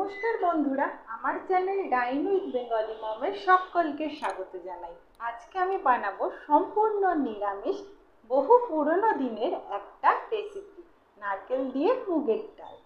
নমস্কার বন্ধুরা, আমার চ্যানেল ডাইন বেঙ্গলি মমের সকলকে স্বাগত জানাই। আজকে আমি বানাবো সম্পূর্ণ নিরামিষ, বহু পুরনো দিনের একটা রেসিপি নারকেল দিয়ে মুগের ডাল।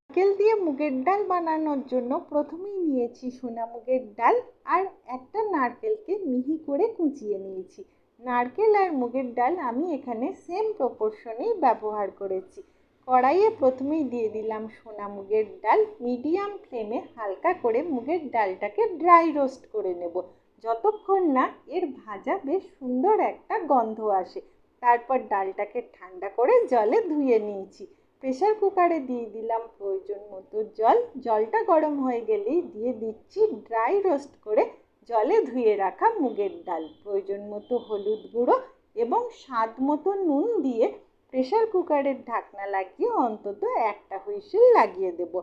নারকেল দিয়ে মুগের ডাল বানানোর জন্য প্রথমেই নিয়েছি সোনা মুগের ডাল আর একটা নারকেলকে মিহি করে কুচিয়ে নিয়েছি। নারকেল আর মুগের ডাল আমি এখানে সেম প্রপোর্শনেই ব্যবহার করেছি। কড়াইয়ে প্রথমেই দিয়ে দিলাম সোনা মুগের ডাল। মিডিয়াম ফ্লেমে হালকা করে মুগের ডালটাকে ড্রাই রোস্ট করে নেব। যতক্ষণ না এর ভাজা বেশ সুন্দর একটা গন্ধ আসে। তারপর ডালটাকে ঠান্ডা করে জলে ধুয়ে নিয়েছি। প্রেশার কুকারে দিয়ে দিলাম প্রয়োজন মতো জল। জলটা গরম হয়ে গেলেই দিয়ে দিচ্ছি ড্রাই রোস্ট করে জলে ধুয়ে রাখা মুগের ডাল। প্রয়োজন মতো হলুদ গুঁড়ো এবং স্বাদ মতো নুন দিয়ে প্রেশার কুকারের ঢাকনা লাগিয়ে অন্তত একটা হুইসেল লাগিয়ে দেব।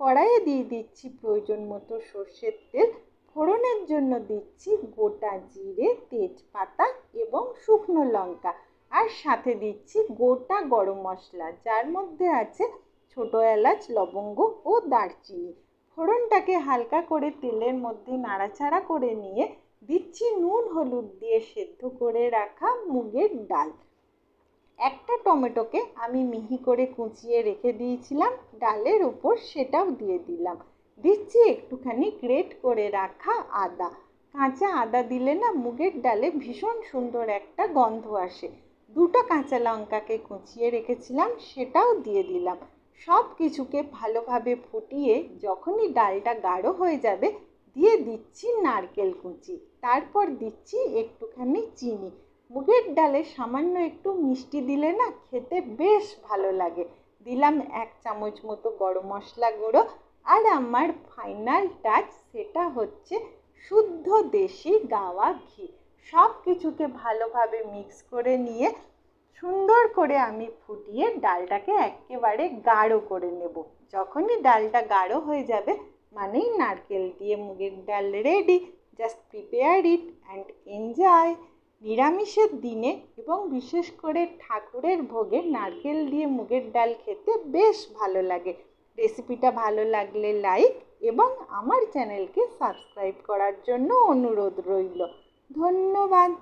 কড়াইয়ে দিয়ে দিচ্ছি প্রয়োজন মতো সর্ষের তেল। ফোড়নের জন্য দিচ্ছি গোটা জিরে, তেজপাতা এবং শুকনো লঙ্কা। আর সাথে দিচ্ছি গোটা গরম মশলা, যার মধ্যে আছে ছোটো এলাচ, লবঙ্গ ও দারচিনি। ফোড়নটাকে হালকা করে তেলের মধ্যে নাড়াচাড়া করে নিয়ে দিচ্ছি নুন, হলুদ দিয়ে সেদ্ধ করে রাখা মুগের ডাল। একটা টমেটোকে আমি মিহি করে কুচিয়ে রেখে দিয়েছিলাম, ডালের উপর সেটাও দিয়ে দিলাম। দিচ্ছি একটুখানি গ্রেট করে রাখা আদা। কাঁচা আদা দিলে না মুগের ডালে ভীষণ সুন্দর একটা গন্ধ আসে। দুটো কাঁচা লঙ্কাকে কুচিয়ে রেখেছিলাম, সেটাও দিয়ে দিলাম। সব কিছুকে ভালোভাবে ফুটিয়ে যখনই ডালটা গাঢ় হয়ে যাবে, দিয়ে দিচ্ছি নারকেল কুচি। তারপর দিচ্ছি একটুখানি চিনি। মুগের ডালে সামান্য একটু মিষ্টি দিলে না খেতে বেশ ভালো লাগে। দিলাম এক চামচ মতো গরম মশলা গুঁড়ো আর আমার ফাইনাল টাচ সেটা হচ্ছে শুদ্ধ দেশি গাওয়া ঘি। সব কিছুকে ভালোভাবে মিক্স করে নিয়ে সুন্দর করে আমি ফুটিয়ে ডালটাকে একেবারে গাঢ় করে নেব। যখনই ডালটা গাঢ় হয়ে যাবে মানেই নারকেল দিয়ে মুগের ডাল ready. Just prepare it and enjoy. নিরামিষের দিনে এবং বিশেষ করে ঠাকুরের ভোগে নারকেল দিয়ে মুগের ডাল খেতে বেশ ভালো লাগে। রেসিপিটা ভালো লাগলে লাইক এবং আমার চ্যানেলকে সাবস্ক্রাইব করার জন্য অনুরোধ রইল। ধন্যবাদ।